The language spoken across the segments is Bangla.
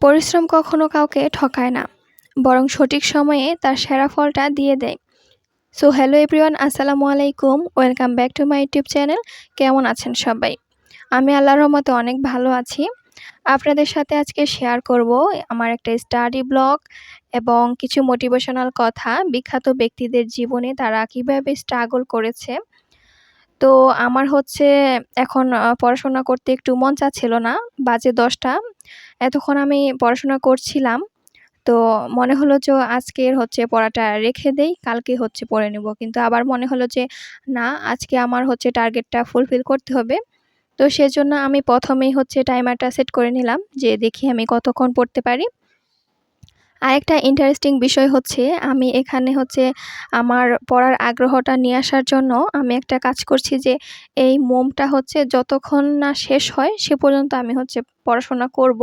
পরিশ্রম কখনো কাউকে ঠকায় না, বরং সঠিক সময়ে তার সেরা ফলটা দিয়ে দেয়। সো, হ্যালো এভরিওয়ান, আসসালামু আলাইকুম, welcome back to my YouTube channel. কেমন আছেন সবাই? আমি আল্লাহর রহমতে অনেক ভালো আছি। আপনাদের সাথে আজকে শেয়ার করব আমার একটা স্টাডি ব্লগ এবং কিছু মোটিভেশনাল কথা। বিখ্যাত ব্যক্তিদের জীবনে তারা কীভাবে স্ট্রাগল করেছে। তো আমার হচ্ছে এখন পড়াশোনা করতে একটু মন চাচ্ছিল না, বাজে দশটা। এতক্ষণ আমি পড়াশোনা করছিলাম। তো মনে হলো যে আজকের হচ্ছে পড়াটা রেখে দেই, কালকে হচ্ছে পড়ে নেব। কিন্তু আবার মনে হলো যে না, আজকে আমার হচ্ছে টার্গেটটা ফুলফিল করতে হবে। তো সেজন্য আমি প্রথমেই হচ্ছে টাইমারটা সেট করে নিলাম যে দেখি আমি কতক্ষণ পড়তে পারি। আরেকটা ইন্টারেস্টিং বিষয় হচ্ছে, আমি এখানে হচ্ছে আমার পড়ার আগ্রহটা নিয়ে আসার জন্য আমি একটা কাজ করছি যে, এই মোমটা হচ্ছে যতক্ষণ না শেষ হয়, সে পর্যন্ত আমি হচ্ছে পড়াশোনা করব।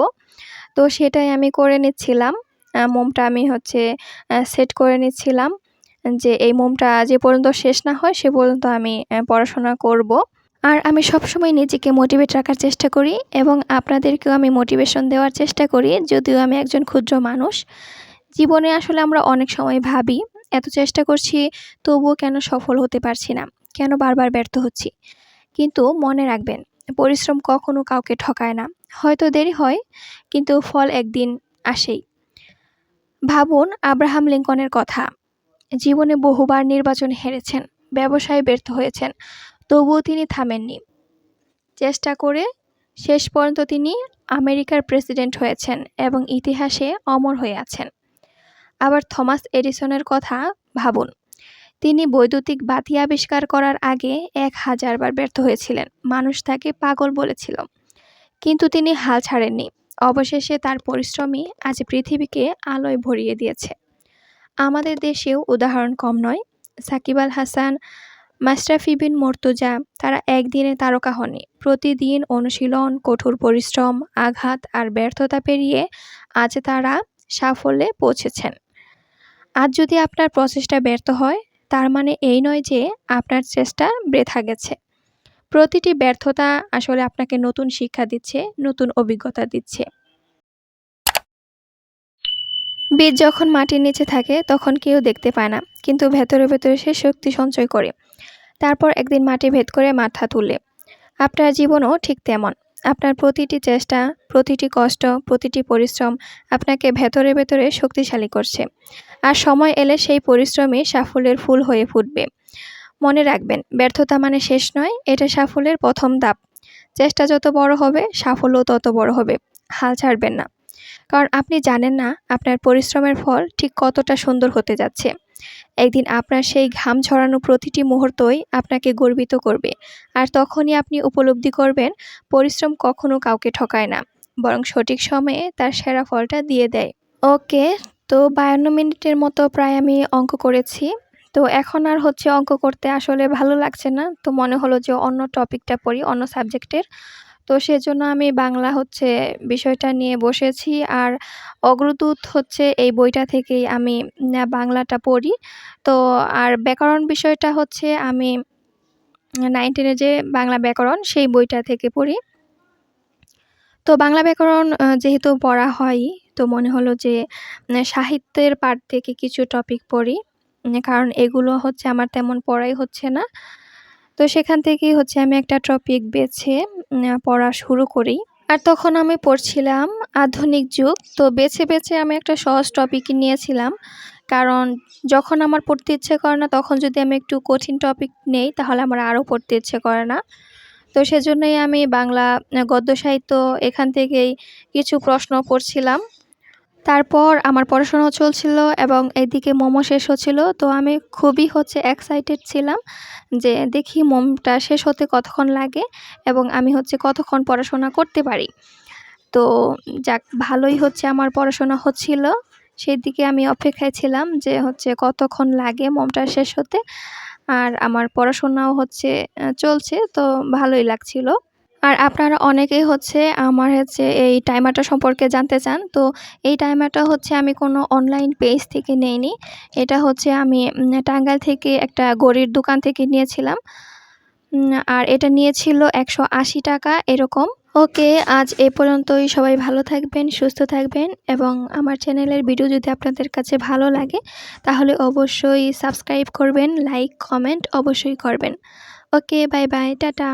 তো সেটাই আমি করে নিচ্ছিলাম। মোমটা আমি হচ্ছে সেট করে নিচ্ছিলাম যে, এই মোমটা যে পর্যন্ত শেষ না হয়, সে পর্যন্ত আমি পড়াশোনা করব। আর আমি সবসময় নিজেকে মোটিভেট রাখার চেষ্টা করি এবং আপনাদেরকেও আমি মোটিভেশন দেওয়ার চেষ্টা করি, যদিও আমি একজন ক্ষুদ্র মানুষ। জীবনে আসলে আমরা অনেক সময় ভাবি, এত চেষ্টা করছি, তবুও কেন সফল হতে পারছি না? কেন বারবার ব্যর্থ হচ্ছি? কিন্তু মনে রাখবেন, পরিশ্রম কখনো কাউকে ঠকায় না। হয়তো দেরি হয়, কিন্তু ফল একদিন আসেই। ভাবুন, আব্রাহাম লিঙ্কনের কথা। জীবনে বহুবার নির্বাচন হেরেছেন, ব্যবসায় ব্যর্থ হয়েছেন। তবুও তিনি থামেননি। চেষ্টা করে শেষ পর্যন্ত তিনি আমেরিকার প্রেসিডেন্ট হয়েছেন এবং ইতিহাসে অমর হয়ে আছেন। আবার থমাস এডিসনের কথা ভাবুন। তিনি বৈদ্যুতিক বাতি আবিষ্কার করার আগে এক হাজারবার ব্যর্থ হয়েছিলেন। মানুষ তাকে পাগল বলেছিল। কিন্তু তিনি হাল ছাড়েননি। অবশেষে তার পরিশ্রমই আজ পৃথিবীকে আলোয় ভরিয়ে দিয়েছে। আমাদের দেশেও উদাহরণ কম নয়। সাকিব আল হাসান মাশরাফি বিন মর্তুজা, তারা একদিনে তারকা হননি। প্রতিদিন অনুশীলন, কঠোর পরিশ্রম, আঘাত আর ব্যর্থতা পেরিয়ে আজ তারা সাফল্যে পৌঁছেছেন। আজ যদি আপনার প্রচেষ্টা ব্যর্থ হয়, তার মানে এই নয় যে আপনার চেষ্টা বৃথা গেছে। প্রতিটি ব্যর্থতা আসলে আপনাকে নতুন শিক্ষা দিচ্ছে, নতুন অভিজ্ঞতা দিচ্ছে। বীজ যখন মাটির নিচে থাকে, তখন কেউ দেখতে পায় না, কিন্তু ভেতরে ভেতরে সে শক্তি সঞ্চয় করে। তারপর একদিন মাটি ভেদ করে মাথা তুলে। আপনার জীবনও ঠিক তেমন। আপনার প্রতিটি চেষ্টা, প্রতিটি কষ্ট, প্রতিটি পরিশ্রম আপনাকে ভেতরে ভেতরে শক্তিশালী করছে। আর সময় এলে সেই পরিশ্রমই সাফল্যের ফুল হয়ে ফুটবে। মনে রাখবেন, ব্যর্থতা মানে শেষ নয়, এটা সাফল্যের প্রথম ধাপ। চেষ্টা যত বড় হবে, সাফল্য তত বড় হবে। হাল ছাড়বেন না। কারণ আপনি জানেন না আপনার পরিশ্রমের ফল ঠিক কতটা সুন্দর হতে যাচ্ছে। একদিন আপনার সেই ঘাম ছড়ানো প্রতিটি মুহূর্তই আপনাকে গর্বিত করবে। আর তখনই আপনি উপলব্ধি করবেন, পরিশ্রম কখনো কাউকে ঠকায় না, বরং সঠিক সময়ে তার সেরা ফলটা দিয়ে দেয়। ওকে, তো বায়ান্ন মিনিটের মতো প্রায় আমি অঙ্ক করেছি। তো এখন আর হচ্ছে অঙ্ক করতে আসলে ভালো লাগছে না। তো মনে হলো যে অন্য টপিকটা পড়ি, অন্য সাবজেক্টের তো সেজন্য আমি বাংলা হচ্ছে বিষয়টা নিয়ে বসেছি। আর অগ্রদূত হচ্ছে এই বইটা থেকেই আমি বাংলাটা পড়ি। তো আর ব্যাকরণ বিষয়টা হচ্ছে আমি নাইন টেনে যে বাংলা ব্যাকরণ সেই বইটা থেকে পড়ি। তো বাংলা ব্যাকরণ যেহেতু পড়া হয়ই, তো মনে হলো যে সাহিত্যের পাঠ থেকে কিছু টপিক পড়ি। কারণ এগুলো হচ্ছে আমার তেমন পড়াই হচ্ছে না। তো সেখান থেকেই হচ্ছে আমি একটা টপিক বেছে পড়া শুরু করি। আর তখন আমি পড়ছিলাম আধুনিক যুগ, তো বেছে বেছে আমি একটা সহজ টপিক নিয়েছিলাম। কারণ যখন আমার পড়তে ইচ্ছে করে না, তখন যদি আমি একটু কঠিন টপিক নেই, তাহলে আমার আরও পড়তে ইচ্ছে করে না। তো সেজন্যই আমি বাংলা, গদ্য সাহিত্য এখান থেকেই কিছু প্রশ্ন পড়ছিলাম। তারপর আমার পড়াশোনাও চলছিল এবং এদিকে মোমো শেষ হচ্ছিল। তো আমি খুবই হচ্ছে এক্সাইটেড ছিলাম যে দেখি মোমটা শেষ হতে কতক্ষণ লাগে এবং আমি হচ্ছে কতক্ষণ পড়াশোনা করতে পারি। তো যাক, ভালোই হচ্ছে আমার পড়াশোনা হচ্ছিল। সেই দিকে আমি অপেক্ষায় ছিলাম যে হচ্ছে কতক্ষণ লাগে মোমটা শেষ হতে। আর আমার পড়াশোনাও হচ্ছে চলছে, তো ভালোই লাগছিল। আর আপনারা অনেকেই হচ্ছে আমার হচ্ছে এই টাইমারটা সম্পর্কে জানতে চান। তো এই টাইমারটা হচ্ছে আমি কোনো অনলাইন পেজ থেকে নেইনি। এটা হচ্ছে আমি টাঙ্গাইল থেকে একটা গড়ির দোকান থেকে নিয়েছিলাম। আর এটা নিয়েছিল একশো আশি টাকা এরকম। ওকে, আজ এ পর্যন্তই। সবাই ভালো থাকবেন, সুস্থ থাকবেন এবং আমার চ্যানেলের ভিডিও যদি আপনাদের কাছে ভালো লাগে, তাহলে অবশ্যই সাবস্ক্রাইব করবেন লাইক কমেন্ট অবশ্যই করবেন। Okay bye bye tata.